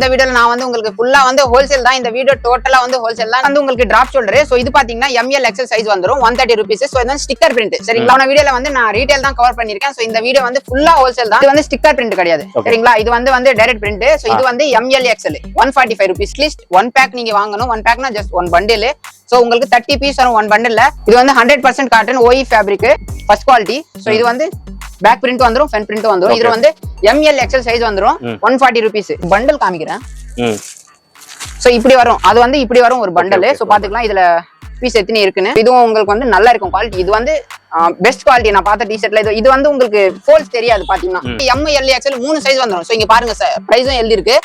இந்த வீடியோல நான் வந்து உங்களுக்கு ஃபுல்லா வந்து ஹோல்சேல் தான் இந்த வீடியோ டோட்டலா வந்து ஹோல்சேல் தான் வந்து உங்களுக்கு டிராப் ஷோல்டர் சோ இது பாத்தீங்கன்னா எம்எல் எக்ஸல் சைஸ் வந்துரும் ஒன் தேர்ட்டி ருபீஸ் ஸோ இது வந்து ஸ்டிக்கர் பிரிண்ட் சரிங்களா? போன வீடியோல வந்து நான் ரீட்டைல் தான் கவர் பண்ணிருக்கேன் சோ இந்த வீடியோ வந்து ஃபுல்லா ஹோல்சேல் தான். இது வந்து ஸ்டிக்கர் பிரிண்ட் கிடையாது. சரிங்களா? இது வந்து வந்து டைரக்ட் பிரிண்ட் சோ இது வந்து M L XL one forty five rupees list one pack நீங்க வாங்கணும். ஒன் பேக்னா ஜஸ்ட் ஒன் பண்டில் சோ உங்களுக்கு தேர்ட்டி பீஸ் வரும் ஒன் பண்டில் இது வந்து hundred percent cotton O E fabric first quality so இது வந்து பேக் பிரிண்ட் வந்துரும் ஃப்ரண்ட் பிரிண்ட் வந்துரும். இதுல Okay. வந்து எம்எல் எக்ஸல் சைஸ் வந்துரும். ஒன் ஃபார்ட்டி ருபீஸ் பண்டல் காமிக்கிறேன். சோ இப்படி வரும். அது வந்து இப்படி வரும் ஒரு பண்டல் சோ பாத்துக்கலாம் இதுல பீஸ் எத்தனை இருக்குன்னு? இதுவும் உங்களுக்கு வந்து நல்லா இருக்கும் குவாலிட்டி இது வந்து பெஸ்ட் குவாலிட்டி நான் பார்த்த டிஷர்ட்ல இது இது வந்து உங்களுக்கு ஃபோல்ஸ் தெரியாது பாத்தீங்கன்னா. எம் எல் எக்ஸ்எல் மூணு சைஸ் வந்துரும். சோ இங்க பாருங்க பிரைஸும் எழுதி இருக்கு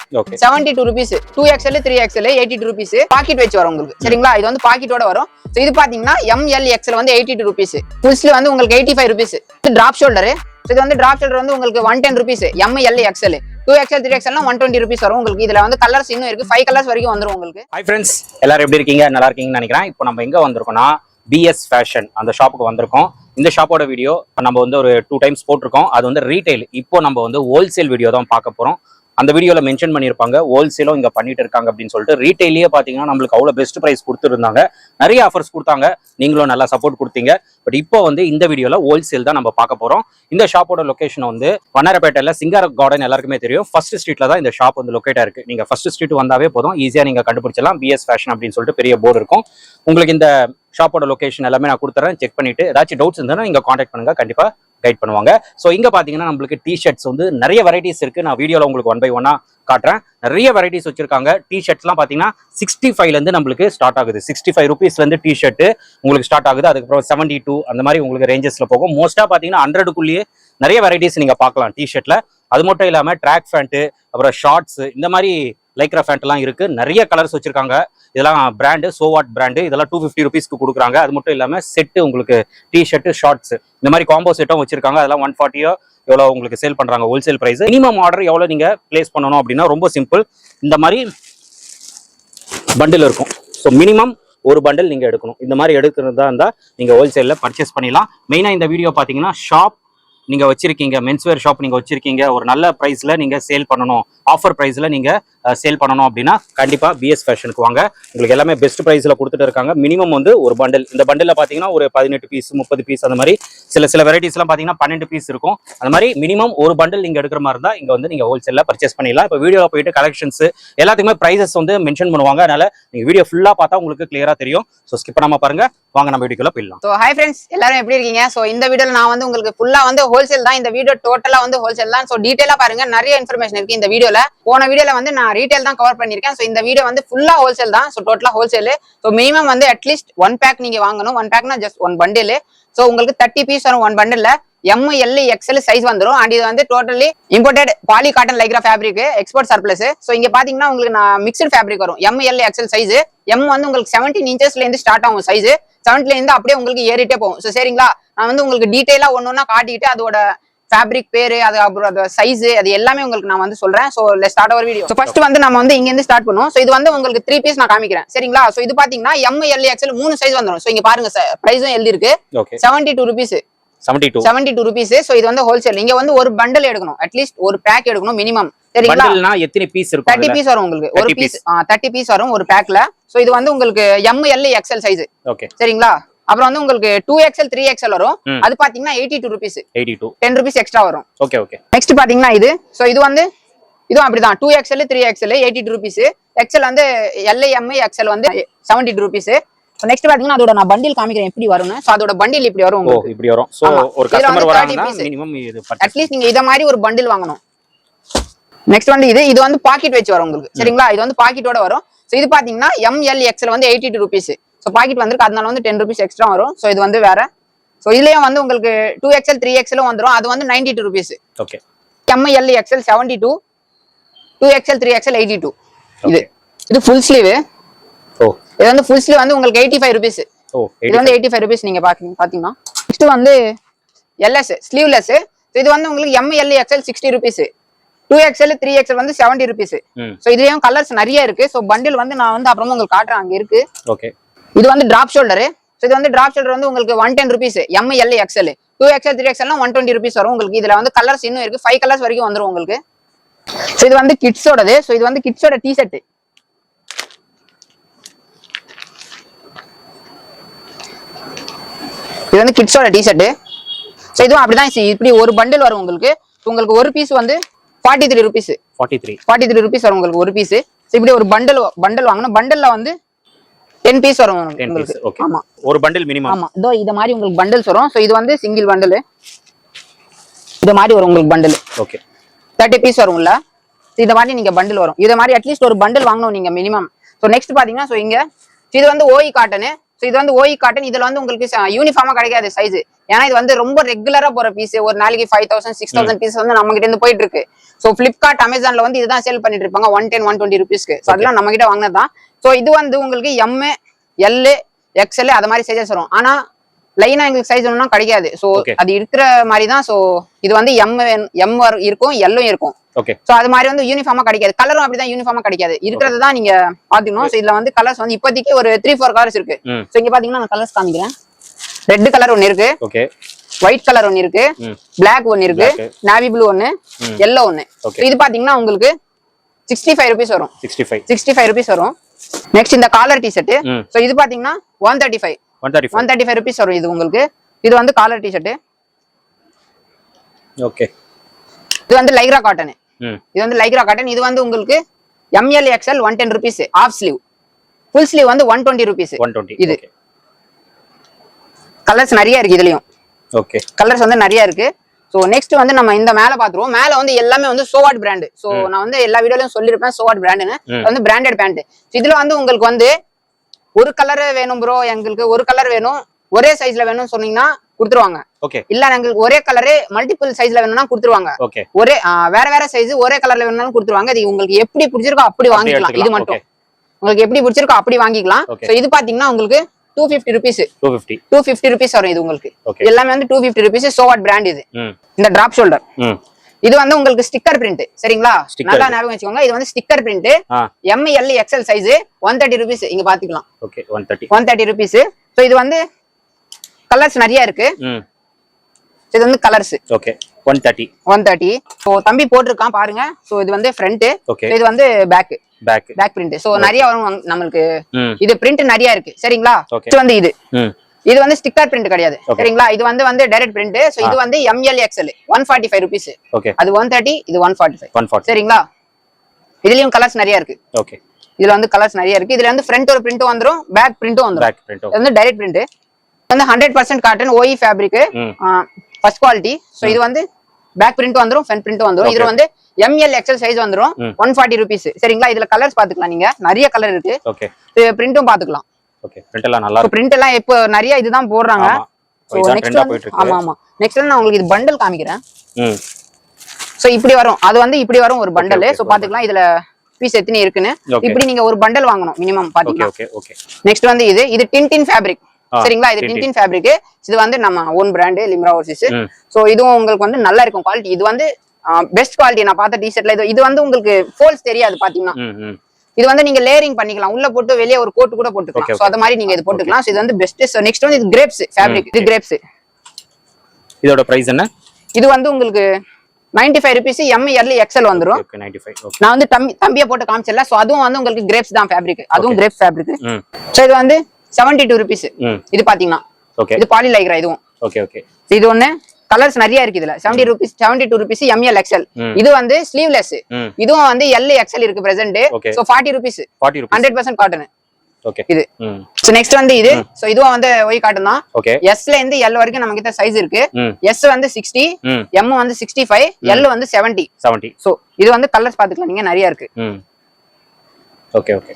seventy two rupees two XL three XL eighty two rupees packet வச்சு வரும் உங்களுக்கு. சரிங்களா? இது வந்து பாக்கெட்டோட வரும். சோ இது பாத்தீங்கன்னா எம்எல் எக்ஸ்எல் வந்து எயிட்டி டூ ருபீஸ் ஃபுல்ஸ்ல வந்து உங்களுக்கு eighty five rupees drop shoulder இது வந்து டிராப் ஷோல்டர் வந்து உங்களுக்கு one ten rupees M L XL two XL three XL one twenty rupees வரும். உங்களுக்கு இதுல வந்து கலர்ஸ் இன்னும் இருக்கு. ஃபைவ் கலர்ஸ் வரைக்கும் வந்துடும் உங்களுக்கு. ஹை ஃப்ரெண்ட்ஸ் எல்லாரும் எப்படி இருக்கீங்க? நல்லா இருக்கீங்கன்னு நினைக்கிறேன். இப்போ நம்ம எங்க வந்திருக்கோம்னா பிஎஸ் ஃபேஷன் அந்த ஷாப்புக்கு வந்திருக்கோம். இந்த ஷாப்போட வீடியோ நம்ம வந்து ஒரு டூ டைம்ஸ் போட்டிருக்கோம். அது வந்து ரீட்டைல் இப்போ நம்ம வந்து ஹோல்சேல் வீடியோ தான் பார்க்க போறோம். அந்த வீடியோவில் மென்ஷன் பண்ணியிருப்பாங்க ஹோல்சேலும் இங்கே பண்ணிட்டு இருக்காங்க அப்படின்னு சொல்லிட்டு ரீட்டைலே பார்த்தீங்கன்னா நம்மளுக்கு அவ்வளோ பெஸ்ட் ப்ரைஸ் கொடுத்துருந்தாங்க. நிறைய ஆஃபர்ஸ் கொடுத்தாங்க. நீங்களும் நல்லா சப்போர்ட் கொடுத்தீங்க. பட் இப்போ வந்து இந்த வீடியோவில் ஹோல்சேல் தான் நம்ம பார்க்க போகிறோம் இந்த ஷாப்போட லொகேஷன் வந்து வண்ணாரப்பேட்டையில் சிங்கார கார்டன் எல்லாருக்குமே தெரியும். ஃபர்ஸ்ட் ஸ்ட்ரீட்டில் தான் இந்த ஷாப் வந்து லொக்கேட் இருக்குது நீங்கள் ஃபர்ஸ்ட் ஸ்ட்ரீட் வந்தாவே போதும். ஈஸியாக நீங்கள் கண்டுபிடிச்சலாம் பிஎஸ் ஃபேஷன் அப்படின்னு சொல்லிட்டு பெரிய போர்டு இருக்கும். உங்களுக்கு இந்த ஷாப்போட லொகேஷன் எல்லாமே நான் கொடுத்துறேன். செக் பண்ணிட்டு ஏதாச்சும் டவுட்ஸ் இருந்தாலும் நீங்கள் காண்டாக்ட் பண்ணுங்க. கண்டிப்பாக கைட் பண்ணுவாங்க. ஸோ இங்கே பார்த்தீங்கன்னா நம்மளுக்கு டிஷர்ட்ஸ் வந்து நிறைய வெரைட்டிஸ் இருக்குது நான் வீடியோவில் உங்களுக்கு ஒன் பை ஒன்னாக காட்டுறேன். நிறைய வெரைட்டிஸ் வச்சிருக்காங்க. டிஷர்ட்ஸ்லாம் பார்த்தீங்கன்னா சிக்ஸ்டி ஃபைவ்லேருந்து நம்மளுக்கு ஸ்டார்ட் ஆகுது. சிக்ஸ்டி ஃபைவ் ருபீஸ்லேருந்து டிஷர்ட்டு உங்களுக்கு ஸ்டார்ட் ஆகுது. அதுக்கப்புறம் செவன்டி டூ அந்த மாதிரி உங்களுக்கு ரேஞ்சஸில் போகும். மோஸ்ட்டாக பார்த்தீங்கன்னா ஹண்ட்ரடுக்குள்ளேயே நிறைய வெரைட்டிஸ் நீங்கள் பார்க்கலாம் டிஷர்ட்டில் அது மட்டும் இல்லாமல் ட்ராக் ஃபேண்ட்டு அப்புறம் ஷார்ட்ஸ் இந்த மாதிரி லைக்ரா ஃபேண்ட்லாம் இருக்குது நிறைய கலர்ஸ் வச்சுருக்காங்க. இதெல்லாம் பிராண்டு சோவாட் பிராண்டு இதெல்லாம் டூ ஃபிஃப்டி ருபீஸ்க்கு கொடுக்குறாங்க. அது மட்டும் இல்லாமல் செட்டு உங்களுக்கு டிஷர்ட்டு ஷார்ட்ஸ் இந்த மாதிரி காம்போ செட்டும் வச்சுருக்காங்க. அதெல்லாம் ஒன் ஃபார்ட்டியோ எவ்வளோ உங்களுக்கு சேல் பண்ணுறாங்க ஹோல்சேல் ப்ரைஸ் மினிமம் ஆர்டர் எவ்வளோ நீங்கள் பிளேஸ் பண்ணணும் அப்படின்னா ரொம்ப சிம்பிள் இந்த மாதிரி பண்டில் இருக்கும். ஸோ மினிமம் ஒரு பண்டில் நீங்கள் எடுக்கணும். இந்த மாதிரி எடுக்கிறதா இருந்தால் நீங்கள் ஹோல்சேலில் பர்ச்சேஸ் பண்ணிடலாம். மெயினாக இந்த வீடியோ பார்த்தீங்கன்னா ஷாப் நீங்கள் வச்சுருக்கீங்க. மென்ஸ்வேர் ஷாப் நீங்கள் வச்சுருக்கீங்க. ஒரு நல்ல ப்ரைஸில் நீங்கள் சேல் பண்ணணும். ஆஃபர் ப்ரைஸில் நீங்கள் சேல் பண்ணணும் அப்படின்னா கண்டிப்பாக பிஎஸ் ஃபேஷனுக்கு வாங்க. உங்களுக்கு எல்லாமே பெஸ்ட் ப்ரைஸில் கொடுத்துட்டு இருக்காங்க. மினிமம் வந்து ஒரு பண்டில் இந்த பண்டிலில் பார்த்தீங்கன்னா ஒரு பதினெட்டு பீஸ் முப்பது பீஸ் அந்த மாதிரி சில சில வெரைட்டிஸ்லாம் பார்த்தீங்கன்னா பன்னெண்டு பீஸ் இருக்கும். அந்த மாதிரி மினிமம் ஒரு பண்டில் நீங்கள் எடுக்கிற மாதிரி இருந்தால் இங்கே வந்து நீங்கள் ஹோல்சேலில் பர்ச்சேஸ் பண்ணிடலாம். இப்போ வீடியோவில் போயிட்டு கலெக்ஷன்ஸ் எல்லாத்துக்குமே ப்ரைஸஸ் வந்து மென்ஷன் பண்ணுவாங்க. அதனால் நீங்கள் வீடியோ ஃபுல்லாக பார்த்தா உங்களுக்கு கிளியராக தெரியும். ஸோ ஸ்கிப் பண்ணாமல் பாருங்கள் வாங்க நம்ம வீடியோக்குள்ள போயிடலாம். ஸோ ஹை ஃப்ரெண்ட்ஸ் எல்லாரும் எப்படி இருக்கீங்க? ஸோ இந்த வீடியோவில் நான் வந்து உங்களுக்கு ஃபுல்லாக வந்து ஹோல்சேல் தான். இந்த வீடியோ டோட்டலாக வந்து ஹோல்சேல் தான். ஸோ டீட்டெயிலாக பாருங்க. நிறைய இன்ஃபர்மேஷன் இருக்கு இந்த வீடியோவில் போன வீடியோவில் வந்து நான் ரீட்டைல் தான் கவர் பண்ணியிருக்கேன். ஸோ இந்த வீடியோ வந்து ஃபுல்லாக ஹோல்சேல் தான். ஸோ டோட்டலாக ஹோல்சேல் ஸோ மினிமம் வந்து அட்லீஸ்ட் ஒன் பேக் நீங்க வாங்கணும். ஒன் பேக்னா ஜஸ்ட் ஒன் பண்டில் ஸோ உங்களுக்கு தேர்ட்டி பீஸ் வரும் one bundle M L XL size வந்துடும் அண்ட் இது வந்து totally imported poly cotton lycra fabric export surplus so இங்கே பார்த்தீங்கன்னா உங்களுக்கு நான் மிக்சட் ஃபேப்ரிக் வரும். M L XL size M வந்து உங்களுக்கு செவன்டீன் இன்ச்சஸ்லேருந்து ஸ்டார்ட் ஆகும் சைஸ் செவன்ட்லேருந்து அப்படியே உங்களுக்கு ஏறிட்டே போகும். ஸோ சரிங்களா? நான் வந்து உங்களுக்கு டீட்டெயிலா ஒன்றா காட்டிட்டு அதோட ஃபேப்ரிக் பேரு அது அப்புறம் அதோட சைஸ் அது எல்லாமே உங்களுக்கு நான் வந்து சொல்றேன். ஸோ ஸ்டார்ட் ஒரு வீடியோ ஸோ ஃபர்ஸ்ட் வந்து நம்ம வந்து இங்க இருந்து ஸ்டார்ட் பண்ணுவோம். ஸோ இது வந்து உங்களுக்கு த்ரீ பீஸ் நான் காமிக்கிறேன். சரிங்களா? ஸோ இது பாத்தீங்கன்னா எம் எல் எக்ஸ்எல் மூணு சைஸ் வந்துடும் ஸோ இங்க பாருங்க பிரைஸும் எழுதி இருக்கு seventy two rupees seventy two seventy two rupees so இது வந்து ஹோல்சேல் இங்க வந்து ஒரு பண்டல் எடுக்கணும். அட்லீஸ்ட் ஒரு பேக் எடுக்கணும் மினிமம் சரிங்களா? எத்தனை பீஸ் இருக்கும் தேர்ட்டி? பீஸ் வரும் உங்களுக்கு. ஒரு 30 பீஸ் தேர்ட்டி பீஸ் வரும் ஒரு பேக்ல ஸோ இது வந்து உங்களுக்கு எம் எல் எக்ஸ்எல் சைஸ் சரிங்களா? அப்புறம் வந்து உங்களுக்கு டூ எக்ஸ்எல் த்ரீ எக்ஸ்எல் வரும். அது பாத்தீங்கன்னா eighty two rupees eighty two ten rupees extra வரும். ஓகே ஓகே நெக்ஸ்ட் பாத்தீங்கன்னா இது. ஸோ இது வந்து இதுவும் அப்படிதான். Two XL three XL eighty two rupees XL வந்து எல்ஐஎம் எக்ஸ்எல் வந்து செவன்டி டூ ருபீஸ் நெக்ஸ்ட் பாத்தீங்கன்னா அதோட நான் பண்டில் காமிக்கிறேன். எப்படி வரும்னு. ஸோ அதோட பண்டில் இப்படி வரும் உங்களுக்கு. இப்படி வரும். சோ. ஒரு கஸ்டமர் வந்து 30 வராங்கன்னா. மினிமம் இது அட்லீஸ்ட் நீங்க இத மாதிரி ஒரு பண்டில் வாங்கணும். நெக்ஸ்ட் வந்து இது. இது வந்து பாக்கெட் வச்சு வரும் உங்களுக்கு. சரிங்களா? இது வந்து பாக்கெட்டோட வரும். ஸோ இது பாத்தீங்கன்னா எம்எல் எக்ஸ்எல் வந்து eighty two rupees so packet வந்துருக்கு. அதனால வந்து டென் ருபீஸ் எக்ஸ்ட்ரா வரும். ஸோ இது வந்து வேற. ஸோ இதுலயும் வந்து உங்களுக்கு டூ எக்ஸ்எல் த்ரீ எக்ஸ்எலும் வந்துரும். அது வந்து ninety two rupees okay M L XL seventy two two XL three XL eighty two இது. இது ஃபுல் ஸ்லீவ் ஓ இது வந்து ஃபுல் ஸ்லீவ் வந்து உங்களுக்கு எயிட்டி ஃபைவ் ருபீஸ் இது வந்து எயிட்டி ஃபைவ் ருபீஸ் நீங்க பாத்தீங்க பாத்தீங்கன்னா. நெக்ஸ்ட் வந்து எல்எஸ் ஸ்லீவ்லெஸ் இது வந்து உங்களுக்கு M L XL sixty rupees two XL three XL வந்து செவன்டி ருபீஸ் ஸோ இதுலயும் கலர்ஸ் நிறைய இருக்கு. ஸோ பண்டில் வந்து நான் வந்து அப்புறமா உங்களுக்கு காட்டுறேன். அங்க இருக்கு. ஓகே இது வந்து டிராப் ஷோல்டர் ஸோ இது வந்து டிராப் ஷோல்டர் வந்து உங்களுக்கு one ten rupees M L XL two XL three எக்ஸ்எல்லாம் one twenty rupees வரும். உங்களுக்கு இதுல வந்து கலர்ஸ் இன்னும் இருக்கு. ஃபைவ் கலர்ஸ் வரைக்கும் வந்துரும் உங்களுக்கு. ஸோ இது வந்து கிட்ஸோடது ஸோ இது வந்து கிட்ஸோட டி ஷர்ட் இது வந்து கிட்ஸோட டி ஷர்ட் ஸோ இதுவும் அப்படிதான். இப்படி ஒரு பண்டில் வரும் உங்களுக்கு. உங்களுக்கு ஒரு பீஸ் வந்து forty three rupees forty three forty three rupees வரும் உங்களுக்கு ஒரு பீஸ் இப்படி ஒரு பண்டல் பண்டல் வாங்கணும். பண்டல்ல வந்து டென் பீஸ் வரும் உங்களுக்கு. ஆமா. ஒரு பண்டில் மினிமம் ஆமா. இதோ இது மாதிரி உங்களுக்கு பண்டல்ஸ் வரும். ஸோ இது வந்து சிங்கிள் பண்டல் இது மாதிரி வரும் உங்களுக்கு பண்டல் ஓகே தேர்ட்டி பீஸ் வரும்ல? இது மாதிரி நீங்க பண்டில் வரும். இது மாதிரி அட்லீஸ்ட் ஒரு பண்டில் வாங்கணும் நீங்க மினிமம் ஸோ நெக்ஸ்ட் பாத்தீங்கன்னா ஸோ இங்க இது வந்து ஓஇ காட்டனு ஸோ இது வந்து ஓஇ காட்டன் இதுல வந்து உங்களுக்கு யூனிஃபார்மா கிடைக்காது சைஸ் ஏன்னா இது வந்து ரொம்ப ரெகுலரா போற பீஸ் ஒரு நாளைக்கு five thousand six thousand piece வந்து நம்ம கிட்ட இருந்து போயிட்டு இருக்கு ஸோ பிளிப்கார்ட் அமேசான்ல வந்து இதுதான் சேல் பண்ணிட்டு இருப்பாங்க ஒன் டென் ஒன் டுவெண்ட்டி ருபீஸ்க்கு ஸோ அதெல்லாம் நம்ம கிட்ட வாங்கினது தான் ஸோ இது வந்து உங்களுக்கு எம் எல் எக்ஸ்எல் அது மாதிரி சைஸஸ் வரும். ஆனா லைனா எங்களுக்கு சைஸ் ஒன்றும் கிடைக்காது. ஸோ. அது இருக்கிற மாதிரி தான் ஸோ இது வந்து எம் எம் இருக்கும் எல்லும் இருக்கும். சோ அது மாதிரி வந்து யூனிஃபார்மா கிடைக்காது. கலரும் அப்படிதான் யூனிஃபார்மா கிடைக்காது. இருக்கிறது தான் நீங்க பாத்துக்கணும் சோ இதுல வந்து கலர்ஸ் வந்து இப்போதைக்கு ஒரு த்ரீ ஃபோர் கலர்ஸ் இருக்கு. சோ இங்க பாத்தீங்கன்னா நான் கலர்ஸ் காமிக்கிறேன். ரெட் கலர் ஒன்னு இருக்கு. ஒயிட் கலர் ஒன்னு இருக்கு. Black ஒன்னு இருக்கு. நேவி ப்ளூ ஒன்னு. எல்லோ ஒன்னு இது பாத்தீங்கன்னா உங்களுக்கு சிக்ஸ்டி ஃபைவ் ருபீஸ் வரும். Sixty five sixty five rupees வரும். நெக்ஸ்ட் இந்த collar T shirt hmm. So இது பாத்தீங்கன்னா one thirty five one thirty five one thirty five rupees வரும் இது உங்களுக்கு. இது வந்து காலர் டி ஷர்ட் ஓகே இது வந்து லைக்ரா காட்டன் இது வந்து லைக்ரா காட்டன் இது வந்து உங்களுக்கு M L XL one ten rupees half sleeve full sleeve வந்து one twenty rupees one twenty இது. கலர்ஸ் நிறைய இருக்கு இதுலயும். ஓகே கலர்ஸ் வந்து நிறைய இருக்கு. ஸோ நெக்ஸ்ட் வந்து நம்ம இந்த மேல பாத்துருவோம். மேல வந்து எல்லாமே வந்து சோவாட் பிராண்டு ஸோ நான் வந்து எல்லா வீடியோலயும் சொல்லியிருப்பேன் சோவாட் பிராண்டுன்னு வந்து பிராண்டட் பேண்ட் இதுல வந்து உங்களுக்கு வந்து ஒரு கலர் வேணும் ப்ரோ எங்களுக்கு ஒரு கலர் வேணும். ஒரே சைஸ்ல வேணும்னு சொன்னீங்கன்னா கொடுத்துருவாங்க. ஓகே இல்ல எங்களுக்கு ஒரே கலரு மல்டிபிள் சைஸ்ல வேணும்னா கொடுத்துருவாங்க. ஓகே ஒரே வேற வேற சைஸ் ஒரே கலர்ல வேணும்னாலும் கொடுத்துருவாங்க. இது உங்களுக்கு எப்படி பிடிச்சிருக்கோ அப்படி வாங்கிக்கலாம். இது. மட்டும். உங்களுக்கு எப்படி பிடிச்சிருக்கோ அப்படி வாங்கிக்கலாம். இது பாத்தீங்கன்னா உங்களுக்கு two fifty rupees two fifty two fifty rupees வரும் இது உங்களுக்கு. எல்லாமே வந்து two fifty rupees so what brand இது? இந்த டிராப் ஷோல்டர் இது வந்து உங்களுக்கு ஸ்டிக்கர் பிரிண்ட் சரிங்களா. நல்லா ஞாபகம் வச்சுக்கோங்க. இது வந்து ஸ்டிக்கர் பிரிண்ட் ஆ. M L XL size one thirty rupees இங்க பாத்துக்கலாம். Okay one thirty one thirty rupees so இது வந்து கலர்ஸ் நிறைய இருக்கு. இது வந்து colours okay one thirty one thirty so தம்பி போட்டிருக்கான் பாருங்க. ஸோ இது வந்து ஃப்ரண்ட் இது வந்து back back back print so நிறைய வரும் நம்மளுக்கு. இது பிரிண்ட் நிறைய இருக்கு. சரிங்களா. இது வந்து இது. இது வந்து ஸ்டிக்கர் பிரிண்ட் கிடையாது. சரிங்களா? இது வந்து வந்து டைரக்ட் பிரிண்ட் ஸோ இது வந்து M L XL one forty five rupees அது ஒன் தேர்ட்டி இது one forty five one forty சரிங்களா? இதுலயும் கலர்ஸ் நிறைய இருக்கு. ஓகே இதுல வந்து கலர்ஸ் நிறைய இருக்கு. இதுல வந்து ஃப்ரண்ட் ஒரு பிரிண்ட்டும் வந்துரும் பேக் பிரிண்ட்டும் வந்துரும். பேக் பிரிண்ட் இது வந்து டைரக்ட் பிரிண்ட் வந்து hundred percent cotton O E fabric first quality so இது வந்து பேக் பிரிண்ட் வந்துரும் ஃப்ரண்ட் பிரிண்ட் வந்துரும். இதுல. வந்து எம்எல் எக்ஸ்எல் சைஸ் வந்துரும் ம். ஒன் ஃபார்ட்டி ருபீஸ் சரிங்களா? இதுல கலர்ஸ் பாத்துக்கலாம் நீங்க. நிறைய கலர் இருக்கு. ஓகே பிரிண்ட்டும் பாத்துக்கலாம் ஓகே பிரிண்ட் எல்லாம் நல்லா இருக்கு பிரிண்ட் எல்லாம் இப்போ நிறைய இதுதான் போடுறாங்க. நெக்ஸ்ட் ஆமா ஆமா. நெக்ஸ்ட் நான் உங்களுக்கு இது பண்டல் காமிக்கிறேன். ம். ஸோ இப்படி வரும். அது வந்து இப்படி வரும் ஒரு பண்டல் ஒரு பாத்துக்கலாம் இதுல பீஸ் எத்தனை இருக்குன்னு. இப்படி நீங்க ஒரு பண்டல் வாங்கணும் மினிமம் பாத்தீங்கன்னா ஓகே ஓகே நெக்ஸ்ட் வந்து இது. இது டின்டின் ஃபேப்ரிக் சரிங்களா? இது. டின்டின் ஃபேப்ரிக் இது வந்து நம்ம ஓன் பிராண்டு லிம்ரா ஓர்சிஸ் ஸோ இதுவும் உங்களுக்கு வந்து நல்லா இருக்கும் குவாலிட்டி இது வந்து பெஸ்ட் குவாலிட்டி நான் பார்த்த டிஷர்ட்ல இது இது வந்து உங்களுக்கு ஃபோல்ஸ் தெரியாது பாத்தீங்கன்னா. இது வந்து நீங்க லேயரிங் பண்ணிக்கலாம். உள்ள போட்டு வெளியே ஒரு கோட் கூட போட்டுக்கலாம். ஸோ அது மாதிரி நீங்க இது போட்டுக்கலாம். இது வந்து பெஸ்ட் ஸோ நெக்ஸ்ட் வந்து இது கிரேப்ஸ் ஃபேப்ரிக் இது கிரேப்ஸ் இதோட பிரைஸ் என்ன? இது வந்து உங்களுக்கு நைன்டி ஃபைவ் ருபீஸ் எம் இயர்லி எக்ஸல் ஓகே நான் வந்து தம்பி தம்பியை போட்டு காமிச்சல ஸோ அதுவும் வந்து உங்களுக்கு கிரேப்ஸ் தான் ஃபேப்ரிக் அதுவும். கிரேப்ஸ் ஃபேப்ரிக் ஸோ இது வந்து செவன்டி டூ ருபீஸ் இது பாத்தீங்கன்னா. ஓகே இது பாலி லைக்ரா இதுவும். ஓகே ஓகே இது ஒண்ணு. கலர்ஸ் நிறைய இருக்கு இதுல. Seventy rupees seventy two rupees M L XL. இது வந்து ஸ்லீவ்லெஸ் இதுவும் வந்து எல் எக்ஸ்எல் இருக்கு present. So forty rupees hundred percent cotton இது. ஸோ நெக்ஸ்ட் வந்து இது. ஸோ இதுவும் வந்து ஒய் காட்டன் தான். எஸ்ல இருந்து எல் வரைக்கும் நம்ம கிட்ட சைஸ் இருக்கு. எஸ் வந்து சிக்ஸ்டி எம் வந்து சிக்ஸ்டி ஃபைவ் எல் வந்து செவன்டி செவன்ட்டி ஸோ இது வந்து கலர்ஸ் பாத்துக்கலாம் நீங்க நிறைய இருக்கு. ஓகே ஓகே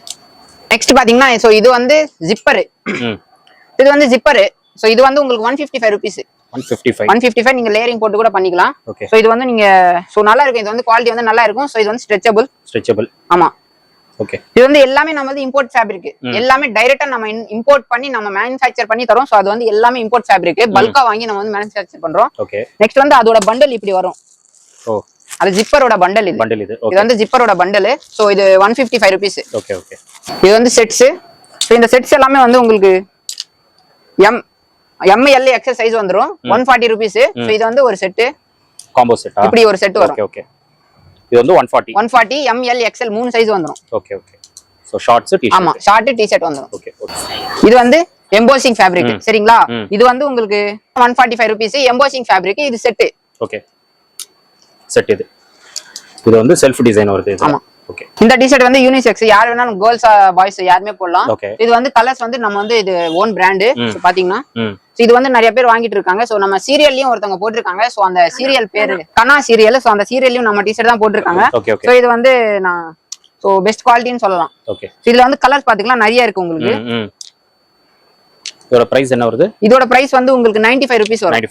நெக்ஸ்ட் பாத்தீங்கன்னா ஸோ இது வந்து ஜிப்பரு இது வந்து ஜிப்பரு ஸோ இது வந்து உங்களுக்கு one fifty five rupees one fifty five one fifty five நீங்க லேயரிங் போட்டு கூட பண்ணிக்கலாம். ஓகே ஸோ இது வந்து நீங்க ஸோ நல்லா இருக்கும் இது வந்து குவாலிட்டி வந்து நல்லா இருக்கும் ஸோ இது வந்து ஸ்ட்ரெச்சபிள் ஸ்ட்ரெச்சபிள் ஆமா. ஓகே இது வந்து எல்லாமே நம்ம வந்து இம்போர்ட் ஃபேப்ரிக் எல்லாமே டைரக்டா நம்ம இம்போர்ட் பண்ணி நம்ம மேனுஃபேக்சர் பண்ணி தரோம். ஸோ அது வந்து எல்லாமே இம்போர்ட் ஃபேப்ரிக் பல்கா வாங்கி நம்ம வந்து மேனுஃபேக்சர் பண்றோம். ஓகே நெக்ஸ்ட் வந்து அதோட பண்டல் இப்படி வரும். ஓ. அது ஜிப்பரோட பண்டல் இது. பண்டில் இது. இது வந்து ஜிப்பரோட பண்டல் ஸோ இது one fifty five rupees okay okay இது வந்து செட்ஸ் ஸோ இந்த செட்ஸ் எல்லாமே வந்து உங்களுக்கு M M L XL size வந்துரும். ஒன் ஃபார்ட்டி ருபீஸ் இது வந்து ஒரு செட்டு காம்போ செட்டா இப்படி ஒரு செட் வரும். ஓகே ஓகே இது வந்து one forty one forty M L XL மூணு சைஸ் வந்துரும். Okay okay so shorts T ஆமா ஷார்ட் டி ஷர்ட் வந்துரும். ஓகே ஓகே இது வந்து எம்போசிங் ஃபேப்ரிக் சரிங்களா. இது வந்து உங்களுக்கு one forty five rupees embossing fabric இது செட்டு ஓகே செட் இது. இது வந்து செல்ஃப் டிசைன் வருது ஆமா. ஓகே இந்த டிஷர்ட் வந்து யூனிசெக்ஸ் யார் வேணாலும் கேர்ள்ஸ் பாய்ஸ் யாருமே போடலாம். இது வந்து கலர்ஸ் வந்து நம்ம வந்து இது ஓன் பிராண்டு. பாத்தீங்கன்னா இது வந்து நிறைய பேர் வாங்கிட்டு இருக்காங்க. சோ நம்ம சீரியல்லயும் ஒருத்தவங்க போட்டிருக்காங்க. சோ அந்த சீரியல் பேரு கனா சீரியல் சோ அந்த சீரியல்லையும் நம்ம டிஷர்ட் தான் போட்டிருக்காங்க. சோ இது வந்து நான் சோ பெஸ்ட் குவாலிட்டின்னு சொல்லலாம். ஓகே இதுல வந்து கலர்ஸ் பாத்தீங்கன்னா நிறைய இருக்கு உங்களுக்கு. இதோட பிரைஸ் என்ன வருது? இதோட பிரைஸ் வந்து உங்களுக்கு 95 ஃபைவ் ருபீஸ் வரும். நைன்டி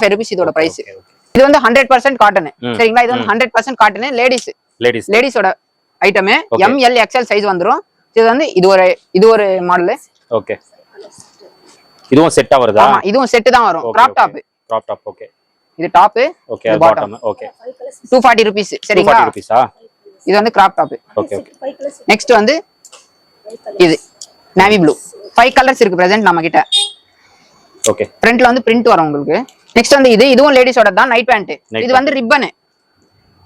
ஃபைவ் ருபீஸ் நைன்டி இதோட பிரைஸ் இது வந்து ஹண்ட்ரட் பர்சன்ட் காட்டன். சரிங்களா? இது வந்து hundred percent cotton ladies ladies லேடிஸோட item. M L XL size வந்துரும். இது வந்து இது ஒரு இது ஒரு மாடல் ஓகே இதுவும் செட்டா வருதா? ஆமா இதுவும் செட் தான் வரும். Crop top crop top okay இது top okay. Bottom okay two forty rupees two சரிங்களா? ஃபார்ட்டி ருபீஸா இது வந்து crop top okay okay next வந்து இது நேவி ப்ளூ ஃபைவ் கலர்ஸ் இருக்கு பிரசன்ட் நம்ம கிட்ட ஓகே ஃப்ரண்ட்ல வந்து பிரிண்ட் வரும் உங்களுக்கு. நெக்ஸ்ட் வந்து இது இதுவும் லேடிஸோட தான் நைட் பேண்ட் இது வந்து ரிப்பன்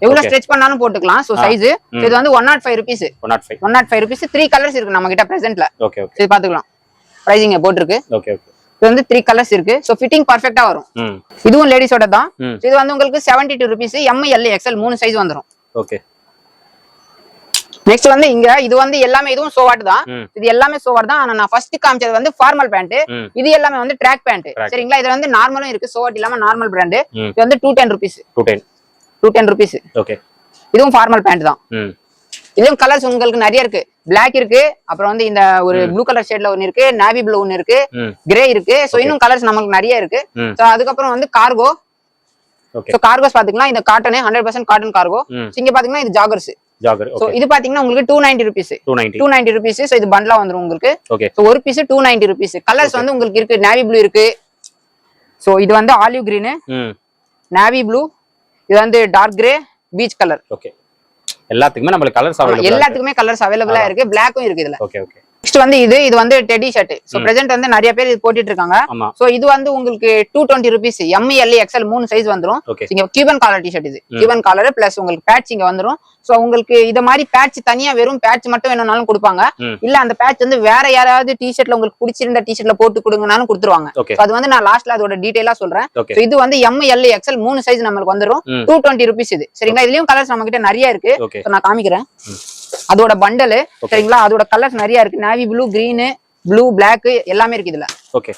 எவ்வளவு. ஸ்ட்ரெச் பண்ணாலும் போட்டுக்கலாம். ஆ. சைஸ். இது வந்து one nought five rupees one nought five one nought five rupees three colours இருக்கு நம்ம கிட்ட பிரசன்ட்ல ஓகே ஓகே இது பாத்துக்கலாம். ப்ரைசிங் போட்டிருக்கு. ஓகே ஓகே இது வந்து த்ரீ கலர்ஸ் இருக்கு. ஸோ ஃபிட்டிங் பர்ஃபெக்டா வரும். இதுவும் லேடிஸோட தான். இது வந்து உங்களுக்கு seventy two rupees M L XL மூணு சைஸ் வந்துரும். ஓகே நெக்ஸ்ட் வந்து இங்க இது வந்து எல்லாமே இதுவும் சோவாட் தான். இது எல்லாமே சோவாட் தான். ஆனா நான் ஃபர்ஸ்ட் காமிச்சது வந்து ஃபார்மல் பேண்ட் இது எல்லாமே வந்து ட்ராக் பேண்ட். சரிங்களா? இதுல வந்து நார்மலும் இருக்கு. சோவாட் இல்லாம நார்மல் பிராண்ட் இது வந்து two ten rupees two ten two ten rupees okay இதுவும் ஃபார்மல் பேண்ட் தான். இதுவும் கலர்ஸ் உங்களுக்கு நிறைய இருக்கு. Black இருக்கு அப்புறம் வந்து இந்த ஒரு ப்ளூ கலர் ஷேட்ல ஒன்னு இருக்கு நேவி ப்ளூ ஒன்னு இருக்கு கிரே இருக்கு. சோ இன்னும் கலர்ஸ் நமக்கு நிறைய இருக்கு. சோ அதுக்கப்புறம் வந்து கார்கோ சோ கார்கோஸ் பாத்தீங்கன்னா இந்த cotton hundred percent cotton cargo இங்க பாத்தீங்கன்னா இது ஜாகர்ஸ் சோ இது பாத்தீங்கன்னா உங்களுக்கு two ninety rupees two ninety rupees so இது பண்ட்லா வந்துரும் உங்களுக்கு. ஸோ ஒரு piece two ninety rupees colours வந்து உங்களுக்கு இருக்கு. நேவி ப்ளூ இருக்கு. ஸோ இது வந்து ஆலிவ் கிரீனு நேவி ப்ளூ இது வந்து dark grey peach colour okay எல்லாத்துக்குமே நம்மளுக்கு கலர்ஸ் எல்லாத்துக்குமே கலர்ஸ் அவைலபிளா இருக்கு. பிளாக்கும் இருக்கு இதுல. ஓகே ஓகே நெக்ஸ்ட் வந்து இது இது வந்து டெடி ஷர்ட் ஸோ பிரசென்ட் வந்து நிறைய பேர் இது போட்டுட்டு இருக்காங்க ஸோ இது வந்து உங்களுக்கு two twenty rupees M E L E XL மூணு சைஸ் வந்துரும். இங்க கியூபன் காலர் டிஷர்ட் இது. கியூபன் காலர் பிளஸ் உங்களுக்கு பேட்ச் இங்க வந்துரும். சோ உங்களுக்கு இத மாதிரி பேட்ச் தனியா வெறும் பேட்ச் மட்டும் வேணும்னாலும் கொடுப்பாங்க. இல்ல அந்த பேட்ச் வந்து வேற யாராவது டிஷர்ட்ல உங்களுக்கு பிடிச்சிருந்த டிஷர்ட்ல போட்டு கொடுங்கனாலும் கொடுத்துருவாங்க. அது வந்து நான் லாஸ்ட்ல அதோட டீடைலா சொல்றேன். இது வந்து எம் எல் எக்ஸ்எல் மூணு சைஸ் நம்மளுக்கு வந்துரும். டூ டுவெண்ட்டி ருபீஸ் இது. சரிங்களா? இதுலயும் கலர்ஸ் நம்ம கிட்ட நிறைய இருக்கு. நான் காமிக்கிறேன். அதோட பண்டலு சரிங்களா? அதோட கலர்ஸ் நிறைய இருக்கு. Navy blue green blue black எல்லாமே இருக்கு இதுல. ஓகே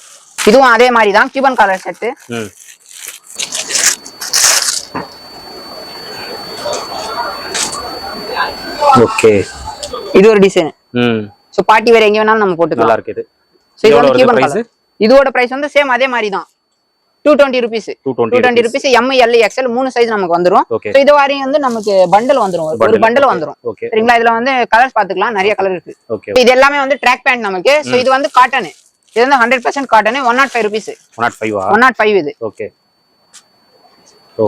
இதுவும் அதே மாதிரி தான். கியூபன் கலர் செட்டு ஓகே இது ஒரு டிசைன் சோ பார்ட்டி வேற எங்க வேணாலும் நம்ம போட்டுக்கலாம். நல்லா இருக்கு இது. இதோட பிரைஸ் வந்து சேம் அதே மாதிரி தான். Two twenty rupees two twenty rupees M L XL மூணு சைஸ் நமக்கு வந்துரும். இது வரையும் வந்து நமக்கு பண்டல் வந்துரும். ஒரு- பண்டல் வந்துரும். சரிங்களா? இதுல வந்து கலர்ஸ் பாத்துக்கலாம் நிறைய கலர் இருக்கு. இது எல்லாமே வந்து ட்ராக் பேண்ட் நமக்கு. ஸோ இது வந்து காட்டன் இது வந்து hundred percent cotton one nought five rupees one nought ஃபைவா one not five இது. ஓகே ஓ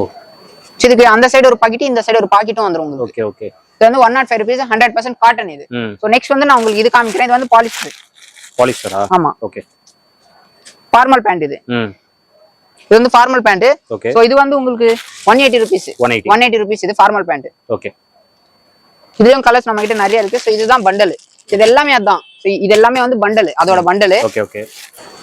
So இதுக்கு அந்த சைடு ஒரு பாக்கெட் இந்த சைடு ஒரு பாக்கெட்டும் வந்துரும் ஓகே ஓகே இது வந்து one nought five rupees hundred percent cotton இது. ஸோ நெக்ஸ்ட் வந்து நான் உங்களுக்கு இது காமிக்கிறேன். இது வந்து பாலிஸ்டர் பாலிஸ்டரா ஆமா. ஓகே ஃபார்மல் பேண்ட் இது. இது வந்து ஃபார்மல் பேண்ட் ஓகே ஸோ இது வந்து உங்களுக்கு one eighty rupees one eighty rupees இது ஃபார்மல் பேண்ட் ஓகே இதுலயும் கலர்ஸ் நம்ம கிட்ட நிறைய இருக்கு. ஸோ இதுதான் பண்டல் இது எல்லாமே அதான். இது எல்லாமே வந்து பண்டல் அதோட பண்டல் ஓகே ஓகே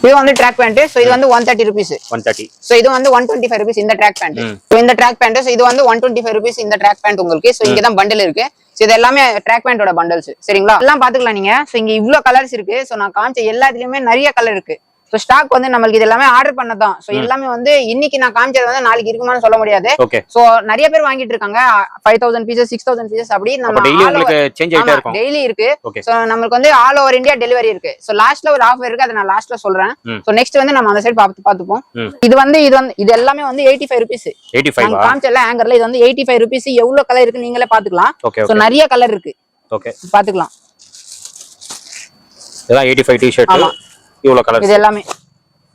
இது வந்து ட்ராக் பேண்ட் ஸோ இது வந்து one thirty rupees one thirty so இது வந்து ஒன் டுவெண்ட்டி ஃபைவ் ருபீஸ் இந்த ட்ராக் பேண்ட். ஸோ இந்த ட்ராக் பேண்ட் ஸோ இது வந்து ஒன் டுவெண்ட்டி ஃபைவ் ருபீஸ் இந்த ட்ராக் பேண்ட் உங்களுக்கு. ஸோ இங்க தான் பண்டல் இருக்கு. ஸோ இது எல்லாமே ட்ராக் பேண்டோட பண்டல்ஸ் சரிங்களா? எல்லாம் பாத்துக்கலாம் நீங்க. ஸோ இங்க இவ்ளோ கலர்ஸ் இருக்கு. ஸோ நான் காமிச்ச எல்லாத்துலயுமே நிறைய கலர் இருக்கு. ஸோ ஸ்டாக் வந்து நம்மளுக்கு இது எல்லாமே ஆர்டர் பண்ணதான் ஸோ எல்லாமே வந்து இன்னைக்கு நான் காமிச்சது வந்து நாளைக்கு இருக்குமான்னு சொல்ல முடியாது. ஸோ நிறைய பேர் வாங்கிட்டு இருக்காங்க. Five thousand pieces six thousand pieces அப்படி அப்ப நம்ம டெய்லி இருக்கு. சோ நமக்கு வந்து ஆல் ஓவர் இந்தியா டெலிவரி இருக்கு. சோ லாஸ்ட்ல ஒரு ஆஃபர் இருக்கு. அதை நான் லாஸ்ட்ல சொல்றேன். சோ நெக்ஸ்ட் வந்து நம்ம அந்த சைடு பார்த்து பார்த்துப்போம். இது வந்து இது வந்து இது எல்லாமே வந்து எயிட்டி ஃபைவ் ருபீஸ் எயிட்டி ஃபைவா காமிச்சல ஆங்கர்ல இது வந்து எயிட்டி ஃபைவ் ருபீஸ் எவ்வளவு கலர் இருக்கு நீங்களே பாத்துக்கலாம் சோ ஓகே நிறைய கலர் இருக்கு. ஓகே பாத்துக்கலாம் இதான் எயிட்டி ஃபைவ் டிஷர்ட் ஆமா. இவ்வளோ கலர் இது எல்லாமே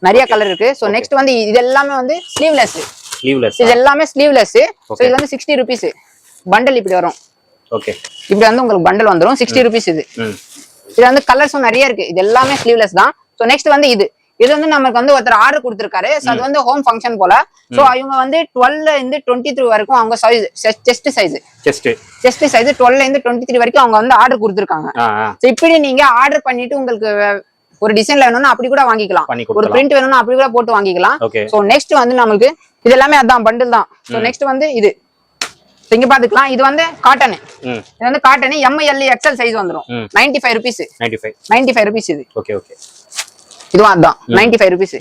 நிறைய கலர் இருக்கு. சோ நெக்ஸ்ட் வந்து இது எல்லாமே வந்து ஸ்லீவ்லெஸ் ஸ்லீவ்லெஸ் இது எல்லாமே ஸ்லீவ்லெஸ் சோ Okay. இது வந்து சிக்ஸ்டி ருபீஸ் பண்டல் இப்படி வரும். ஓகே இப்படி வந்து உங்களுக்கு பண்டல் வந்துரும். சிக்ஸ்டி ருபீஸ் இது. இது வந்து கலர்ஸும் நிறைய இருக்கு. இது எல்லாமே ஸ்லீவ்லெஸ் தான். ஸோ நெக்ஸ்ட் வந்து இது. இது வந்து நமக்கு வந்து ஒருத்தர் ஆர்டர் கொடுத்திருக்காரு. சோ அது வந்து ஹோம் ஃபங்க்ஷன் போல. சோ இவங்க வந்து டுவெல்ல இருந்து டுவெண்ட்டி த்ரீ வரைக்கும் அவங்க size chest size chest chest size டுவெல்ல இருந்து டுவெண்ட்டி த்ரீ வரைக்கும் அவங்க வந்து ஆர்டர் கொடுத்திருக்காங்க. சோ இப்படி நீங்க ஆர்டர் பண்ணிட்டு உங்களுக்கு ஒரு டிசைன்ல வேணும்னா அப்படி கூட வாங்கிக்கலாம். ஒரு பிரிண்ட் வேணும்னா அப்படி கூட போட்டு வாங்கிக்கலாம். சோ நெக்ஸ்ட் வந்து நம்மளுக்கு இது எல்லாமே அதான் பண்டில் தான். சோ நெக்ஸ்ட் வந்து இது. இங்க பாத்துக்கலாம். இது வந்து காட்டன் இது வந்து cotton M L XL size வந்துரும். Ninety five rupees ninety five rupees இது. ஓகே ஓகே இதுவும் அதான். நைன்டி ஃபைவ் ருபீஸ்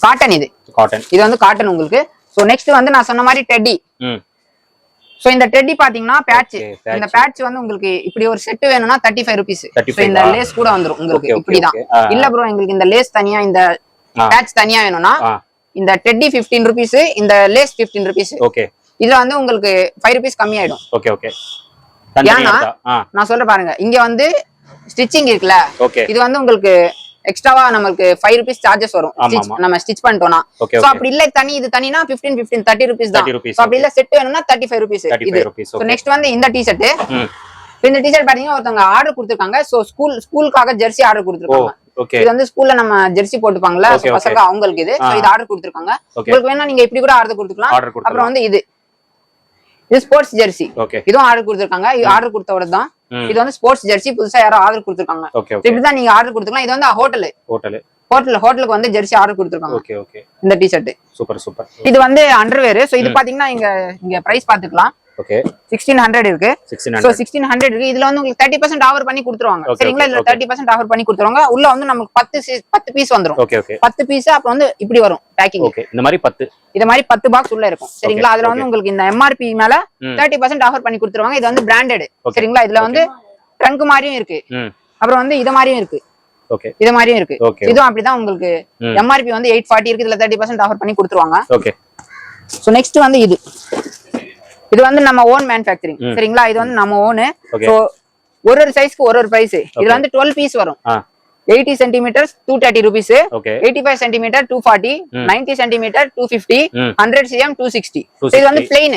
காட்டன் இது. காட்டன் இது வந்து காட்டன் உங்களுக்கு. சோ நெக்ஸ்ட் வந்து நான் சொன்ன மாதிரி டெட்டி ம். சோ இந்த டெட்டி பாத்தீங்கன்னா பேட்ச். இந்த பேட்ச் வந்து உங்களுக்கு இப்படி ஒரு செட் வேணும்னா தேர்ட்டி ஃபைவ் ருபீஸ் 35 இந்த? லேஸ் கூட வந்துரும் உங்களுக்கு. இப்படிதான். இல்ல ப்ரோ எங்களுக்கு இந்த லேஸ் தனியா இந்த. பேட்ச் தனியா வேணும்னா இந்த டெட்டி 15 ருபீஸ் இந்த லேஸ் 15 ருபீஸ் ஓகே இதுல வந்து உங்களுக்கு ஃபைவ் ருபீஸ் கம்மியாயிடும். ஓகே ஓகே தனித்தனியா ஏன்னா? நான் சொல்ற பாருங்க. இங்க வந்து ஸ்டிச்சிங் இருக்குல்ல. ஓகே இது வந்து உங்களுக்கு எக்ஸ்ட்ராவா நமக்கு ஃபைவ் ருபீஸ் சார்ஜஸ் வரும். நம்ம ஸ்டிச் பண்ணிட்டோம்னா. சோ அப்படி இல்ல தனி இது தனினா 15 15 தேர்ட்டி ருபீஸ் தான். 30 rupees, So அப்படி இல்ல செட் வேணும்னா தேர்ட்டி ஃபைவ் ருபீஸ் இது நெக்ஸ்ட் வந்து இந்த டிஷர்ட் ம். இந்த டிஷர்ட் பாத்தீங்கன்னா ஒருத்தவங்க ஆர்டர் கொடுத்துருக்காங்க. சோ ஸ்கூல் ஸ்கூலுக்காக ஜெர்சி ஆர்டர் கொடுத்துருக்காங்க. இது வந்து ஸ்கூல்ல நம்ம ஜெர்சி போட்டுப்பாங்கல்ல. Okay. பசங்க அவங்களுக்கு இது. இது ஆர்டர் கொடுத்துருக்காங்க. உங்களுக்கு வேணா நீங்க இப்படி கூட ஆர்டர் கொடுத்துக்கலாம். அப்புறம் வந்து இது. இது ஸ்போர்ட்ஸ் ஜெர்சி இதுவும் ஆர்டர் கொடுத்துருக்காங்க. இது ஆர்டர் கொடுத்தோட தான் இது வந்து ஸ்போர்ட்ஸ் ஜெர்சி புதுசா யாரோ ஆர்டர் கொடுத்துருக்காங்க. இப்படிதான் நீங்க ஆர்டர் கொடுத்துக்கலாம். இது வந்து ஹோட்டல் ஹோட்டல் ஹோட்டல் ஹோட்டலுக்கு வந்து ஜெர்சி ஆர்டர் கொடுத்துருக்காங்க. ஓகே ஓகே இந்த டிஷர்ட் சூப்பர் சூப்பர் இது வந்து அண்டர்வேர் சோ இது பாத்தீங்கன்னா இங்க இங்க பிரைஸ் பாத்துக்கலாம். ஓகே சிக்ஸ்டீன் ஹண்ட்ரட் இருக்கு. ஹண்ட்ரட் சிக்ஸ்டீன் ஹண்ட்ரட் இருக்கு. இதுல வந்து உங்களுக்கு தேர்ட்டி பர்சன்ட் ஆஃபர் பண்ணி கொடுத்துருவாங்க. சரிங்களா? இதுல. தேர்ட்டி பர்சன்ட் ஆஃபர் பண்ணி கொடுத்துருவாங்க. உள்ள வந்து நமக்கு பத்து பத்து பீஸ் ஓகே பத்து பீஸ் அப்புறம் வந்து இப்படி வரும் பேக்கிங் ஓகே இந்த மாதிரி பத்து. இது மாதிரி பத்து பாக்ஸ் உள்ள இருக்கும். சரிங்களா? அதுல வந்து உங்களுக்கு இந்த எம்ஆர்பி மேல. தேர்ட்டி பர்சன்ட் ஆஃபர் பண்ணி கொடுத்துருவாங்க. இது வந்து பிராண்டட். சரிங்களா? இதுல வந்து ட்ரங்க் மாதிரியும் இருக்கு. அப்புறம் வந்து இது மாதிரியும் இருக்கு. ஓகே இது மாதிரியும் இருக்கு. இதுவும் அப்படிதான் உங்களுக்கு. எம்ஆர்பி வந்து எயிட் ஃபார்ட்டி இருக்கு. இதுல தேர்ட்டி பர்சன்ட் ஆஃபர் பண்ணி கொடுத்துருவாங்க. ஓகே ஸோ நெக்ஸ்ட் வந்து இது. இது வந்து நம்ம ஓன் மேனுஃபேக்சரிங். சரிங்களா? இது வந்து நம்ம ஓனு ஒரு ஒரு சைஸ்க்கு ஒரு ஒரு பிரைஸ் இதுல வந்து டுவெல் பீஸ் வரும். Eighty centimetres two thirty rupees eighty five centimetre two forty. Ninety centimetre two fifty hundred CM two sixty 260. இது வந்து பிளெயின்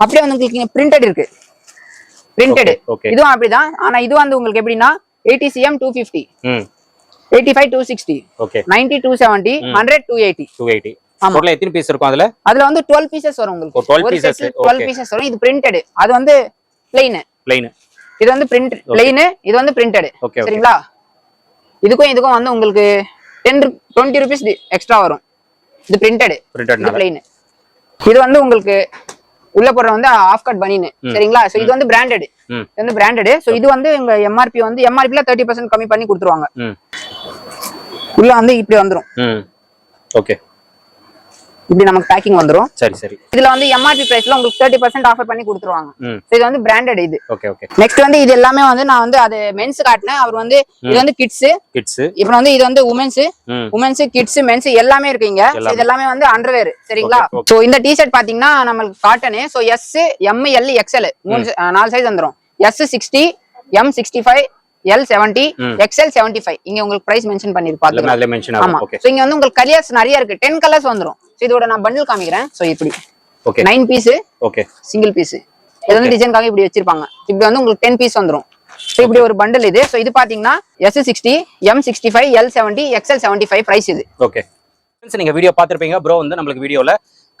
அப்படியே வந்து உங்களுக்கு பிரிண்டட் இருக்கு. பிரிண்டட். இதுவும் அப்படிதான். ஆனா இது வந்து உங்களுக்கு எப்படின்னா eighty CM two fifty eighty five two sixty ninety two seventy hundred two eighty two eighty. Total எத்தனை பீஸ் இருக்கும் அதுல? அதுல வந்து டுவெல் பீசஸ் வரும் உங்களுக்கு. Oh, 12 pieces, twelve okay. Pieces வரும். இது பிரிண்டட் அது வந்து பிளெயின் பிளைன் இது வந்து பிரிண்ட் பிளெயின் இது வந்து பிரிண்டட். சரிங்களா? இதுக்கும் இதுக்கும் வந்து உங்களுக்கு டென் டுவெண்ட்டி ருபீஸ் எக்ஸ்ட்ரா வரும். இது பிரிண்டட் இது பிரிண்டட்னால பிளெயின் இது வந்து உங்களுக்கு உள்ள போடுற வந்து ஆஃப் கட் பனின்னு சரிங்களா? சோ இது வந்து பிராண்டட் இது வந்து பிராண்டட் சோ இது வந்து எங்க எம்ஆர்பி வந்து எம்ஆர்பில தேர்ட்டி பர்சன்ட் கம்மி பண்ணி கொடுத்துருவாங்க. உள்ள வந்து இப்படி வந்துரும். ஓகே இப்படி நமக்கு பேக்கிங் வந்துரும். சரி சரி. இதுல வந்து எம்ஆர்பி பிரைஸ்ல உங்களுக்கு தேர்ட்டி பர்சன்ட் ஆஃபர் பண்ணி கொடுத்துருவாங்க. இது வந்து பிராண்டட் இது. ஓகே ஓகே நெக்ஸ்ட் வந்து இது எல்லாமே வந்து நான் வந்து அது மென்ஸ் காட்டினேன். அவர் வந்து இது வந்து கிட்ஸ் கிட்ஸ் இப்போ வந்து இது வந்து உமன்ஸ் உமன்ஸ் கிட்ஸ் மென்ஸ் எல்லாமே இருக்குங்க. இது எல்லாமே. வந்து அண்டர்வேர் சரிங்களா. சோ இந்த டிஷர்ட் பாத்தீங்கன்னா நம்மளுக்கு cotton so S M L XL மூணு நாலு சைஸ் வந்துரும். S sixty M sixty five L seventy. XL seventy five இங்க உங்களுக்கு பிரைஸ் மென்ஷன் பண்ணிருப்பாங்க ஆமா. சோ இங்க வந்து உங்களுக்கு கலர்ஸ் நிறைய இருக்கு. டென் கலர்ஸ் வந்துரும். இதோட நான் பண்டில் காமிக்கிறேன். சோ இப்படி. Okay nine piece okay single piece இது வந்து டிசைன்காக இப்படி வச்சிருப்பாங்க. இப்படி வந்து உங்களுக்கு டென் பீஸ் வந்துரும். ஸோ இப்படி ஒரு பண்டில் இது. ஸோ இது பாத்தீங்கன்னா S sixty M sixty five L seventy XL seventy five price இது ஓகே நீங்க வீடியோ பார்த்திருப்பீங்க. ப்ரோ வந்து நம்மளுக்கு வீடியோல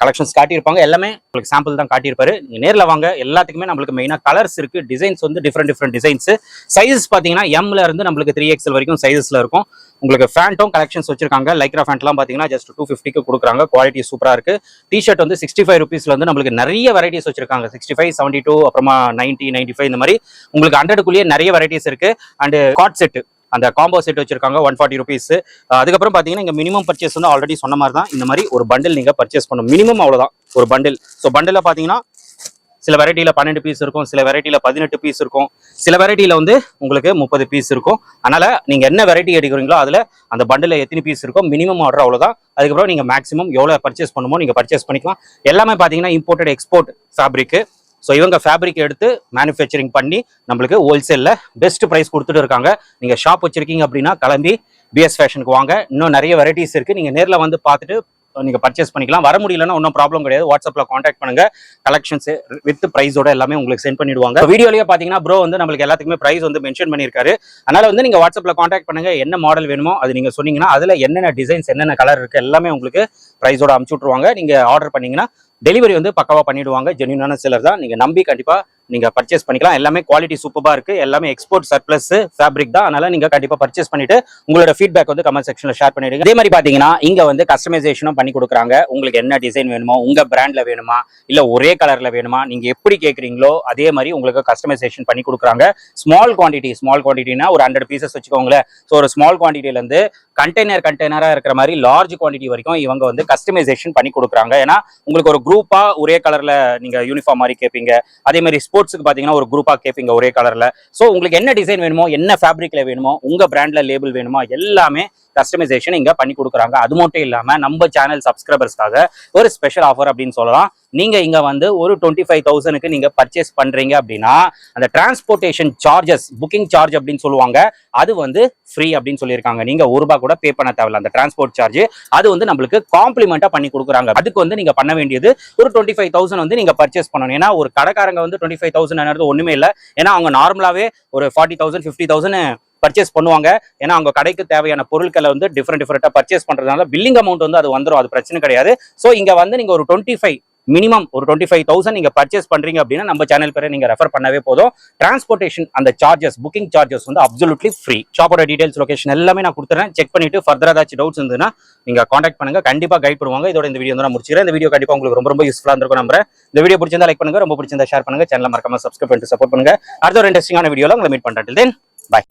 கலெக்ஷன்ஸ் காட்டியிருப்பாங்க. எல்லாமே உங்களுக்கு சாம்பிள் தான் காட்டியிருப்பாரு. நீங்கள் நேரில் வாங்க. எல்லாத்துக்குமே நம்மளுக்கு மெயினாக கலர்ஸ் இருக்கு. டிசைன்ஸ் வந்து டிஃப்ரெண்ட் டிஃப்ரெண்ட் டிசைன்ஸ் சைஸஸ் பார்த்தீங்கன்னா எம்ல இருந்து நம்மளுக்கு த்ரீ எக்ஸ்எல் வரைக்கும் சைஸஸ்ல இருக்கும். உங்களுக்கு ஃபேண்ட்டும் கலெக்ஷன்ஸ் வச்சிருக்காங்க. லைக்ரா ஃபேண்ட்லாம் பார்த்தீங்கன்னா ஜஸ்ட் டூ ஃபிஃப்டிக்கு கொடுக்குறாங்க. குவாலிட்டி சூப்பராக இருக்கு. டிஷர்ட் வந்து சிக்ஸ்டி ஃபைவ் ருபீஸ்ல வந்து நம்மளுக்கு நிறைய வெரைட்டிஸ் வச்சிருக்காங்க. சிக்ஸ்டி ஃபைவ் செவன்டி டூ அப்புறமா நைன்டி நைன்டி ஃபைவ் இந்த மாதிரி. உங்களுக்கு ஹண்ட்ரடுக்குள்ளேயே நிறைய வெரைட்டிஸ் இருக்கு. அண்ட் காட் செட்டு அந்த காம்போ செட் வச்சிருக்காங்க ஒன் ஃபார்ட்டி ருபீஸ் அதுக்கப்புறம் பார்த்தீங்கன்னா இங்கே மினிமம் பர்ச்சேஸ் வந்து ஆல்ரெடி சொன்ன மாதிரி தான் இந்த மாதிரி ஒரு பண்டில் நீங்கள் பர்ச்சேஸ் பண்ணணும். மினிமம் அவ்வளோதான் ஒரு பண்டில் ஸோ பண்டில் பார்த்தீங்கன்னா சில வெரைட்டியில் பன்னெண்டு பீஸ் இருக்கும் சில வெரைட்டியில் பதினெட்டு பீஸ் இருக்கும். சில வெரைட்டியில் வந்து உங்களுக்கு முப்பது பீஸ் இருக்கும். அதனால் நீங்கள் என்ன வெரைட்டி எடுக்கிறீங்களோ அதில் அந்த பண்டில் எத்தனை பீஸ் இருக்கும் மினிமம் ஆர்டர் அவ்வளோதான் அதுக்கப்புறம் நீங்கள் மேக்ஸிமம் எவ்வளோ பர்ச்சேஸ் பண்ணுமோ நீங்கள் பர்ச்சேஸ் பண்ணிக்கலாம். எல்லாமே பார்த்தீங்கன்னா இம்போர்ட்டட் எக்ஸ்போர்ட் ஃபேப்ரிக்கு ஸோ இவங்க ஃபேப்ரிக் எடுத்து மேனுஃபேக்சரிங் பண்ணி நம்மளுக்கு ஹோல்சேலில் பெஸ்ட் ப்ரைஸ் கொடுத்துட்டு இருக்காங்க. நீங்கள் ஷாப் வச்சுருக்கீங்க அப்படின்னா கிளம்பி பிஎஸ் ஃபேஷனுக்கு வாங்க. இன்னும் நிறைய வெரைட்டிஸ் இருக்குது நீங்கள் நேரில் வந்து பார்த்துட்டு நீங்கள் பர்ச்சேஸ் பண்ணிக்கலாம். வர முடியலன்னா ஒன்றும் ப்ராப்ளம் கிடையாது. வாட்ஸ்அப்பில் காண்டாக்ட் பண்ணுங்க. கலெக்ஷன்ஸ் வித் ப்ரைஸோட எல்லாமே உங்களுக்கு சென்ட் பண்ணிடுவாங்க. வீடியோலேயே பார்த்தீங்கன்னா ப்ரோ வந்து நம்மளுக்கு எல்லாத்துக்குமே ப்ரைஸ் வந்து மென்ஷன் பண்ணியிருக்காரு. அதனால் வந்து நீங்கள் வாட்ஸ்அப்பில் காண்டாக்ட் பண்ணுங்க. என்ன மாடல் வேணுமோ அது நீங்கள் சொன்னீங்கன்னா அதில் என்னென்ன டிசைன்ஸ் என்னென்ன கலர் இருக்குது எல்லாமே உங்களுக்கு ப்ரைஸோட அமுச்சு விட்ருவாங்க நீங்கள் ஆர்டர் பண்ணிங்கன்னா டெலிவரி வந்து பக்காவா பண்ணிடுவாங்க ஜென்யூனான சிலர் தான். நீங்க நம்பி கண்டிப்பா நீங்க பர்ச்சேஸ் பண்ணிக்கலாம். எல்லாமே குவாலிட்டி சூப்பரா இருக்கு. எல்லாமே எக்ஸ்போர்ட் சர்ப்ளஸ் ஃபேப்ரிக் தான். அதனால நீங்க கண்டிப்பா பர்ச்சேஸ் பண்ணிட்டு உங்களோட ஃபீட்பேக் வந்து கமெண்ட் செக்ஷன்ல ஷேர் பண்ணிடுங்க. அதே மாதிரி பாத்தீங்கன்னா இங்க வந்து கஸ்டமைசேஷனும் பண்ணி கொடுக்குறாங்க. உங்களுக்கு என்ன டிசைன் வேணுமோ? உங்க பிராண்ட்ல வேணுமா? இல்ல ஒரே கலர்ல வேணுமா? நீங்க எப்படி கேட்குறீங்களோ அதே மாதிரி உங்களுக்கு கஸ்டமைசேஷன் பண்ணி கொடுக்குறாங்க. ஸ்மால் குவான்டிட்டி ஸ்மால் குவான்டிட்டினா ஒரு ஹண்ட்ரட் பீசஸ் வச்சுக்கோங்களேன். ஸோ ஒரு ஸ்மால் குவான்டிட்டில இருந்து கண்டெய்னர் கண்டெய்னரா இருக்கிற மாதிரி லார்ஜ் குவான்டிட்டி வரைக்கும் இவங்க வந்து கஸ்டமைசேஷன் பண்ணி கொடுக்குறாங்க. ஏன்னா உங்களுக்கு ஒரு குரூப்பா ஒரே கலர்ல நீங்க யூனிஃபார்ம் மாதிரி கேட்பீங்க அதே மாதிரி ஸ்போர்ட்ஸுக்கு பார்த்தீங்கன்னா ஒரு குரூப்பாக கேட்பீங்க ஒரே கலரில் ஸோ உங்களுக்கு என்ன டிசைன் வேணுமோ என்ன ஃபேப்ரிக்கில் வேணுமோ உங்கள் பிராண்டில் லேபிள் வேணுமோ எல்லாமே கஸ்டமைசேஷன் இங்க பண்ணி கொடுக்குறாங்க. அது மட்டும் இல்லாம நம்ம சேனல் சப்ஸ்கிரைபர்ஸ்க்காக ஒரு ஸ்பெஷல் ஆஃபர் அப்படின்னு சொல்லலாம். நீங்க இங்க வந்து ஒரு டுவெண்ட்டி ஃபைவ் தௌசண்ட்க்கு நீங்க பர்ச்சேஸ் பண்றீங்க அப்படின்னா அந்த டிரான்ஸ்போர்ட்டேஷன் சார்ஜஸ் புக்கிங் சார்ஜ் அப்படின்னு சொல்லுவாங்க அது வந்து ஃப்ரீ அப்படின்னு சொல்லியிருக்காங்க. நீங்க ஒரு ரூபாய் கூட பே பண்ண தேவையில்ல. அந்த டிரான்ஸ்போர்ட் சார்ஜ் அது வந்து நம்மளுக்கு காம்ப்ளிமெண்டா பண்ணி கொடுக்குறாங்க. அதுக்கு வந்து நீங்க பண்ண வேண்டியது ஒரு டுவெண்ட்டி ஃபைவ் தௌசண்ட் வந்து நீங்க பர்ச்சேஸ் பண்ணணும். ஏன்னா ஒரு கடைக்காரங்க வந்து டுவெண்ட்டி ஃபைவ் தௌசண்ட் ஒண்ணுமே இல்லை. ஏன்னா அவங்க நார்மலாவே ஒரு forty thousand fifty thousand purchase பண்ணுவாங்க. ஏன்னா அவங்க கடைக்கு தேவையான பொருட்களை வந்து டிஃப்ரெண்ட் டிஃப்ரெண்ட்டாக பர்ச்சேஸ் பண்றதுனால பில்லிங் அமௌண்ட் வந்து அது வந்துடும் அது பிரச்சனை கிடையாது. ஸோ இங்கே வந்து நீங்கள் ஒரு டுவெண்ட்டி ஃபைவ் மினிமம் ஒரு டுவெண்ட்டி ஃபைவ் தௌசண்ட் நீங்கள் பர்ச்சேஸ் பண்ணுறீங்க அப்படின்னா நம்ம சேனல் பேரை நீங்க ரெஃபர் பண்ணவே போதும். டிரான்ஸ்போர்ட்டேஷன் அந்த சார்ஜஸ் புக்கிங் சார்ஜஸ் வந்து அப்சல்யூட்லி ஃப்ரீ ஷாப்போட டீடைல்ஸ் லொகேஷன் எல்லாமே நான் கொடுத்துறேன். செக் பண்ணிட்டு ஃபர்தர் ஏதாச்சும் டவுட்ஸ் இருந்ததுன்னா நீங்கள் காண்டாக்ட் பண்ணுங்க. கண்டிப்பாக கைட் பண்ணுவாங்க. இதோட இந்த வீடியோ வந்து நான் முடிச்சுக்கிறேன். இந்த வீடியோ கண்டிப்பாக உங்களுக்கு ரொம்ப ரொம்ப யூஸ்ஃபுல்லாக இருக்கும் நம்புறேன். இந்த வீடியோ பிடிச்சிருந்தா லைக் பண்ணுங்க. ரொம்ப பிடிச்சிருந்தா ஷேர் பண்ணுங்க. சேனல் மறக்காம சப்ஸ்கிரைப் பண்ணிட்டு சப்போர்ட் பண்ணுங்க. அடுத்த ஒரு இன்ட்ரெஸ்டிங்கான வீடியோவில் உங்களை மீட் பண்ணுறேன் தென் பை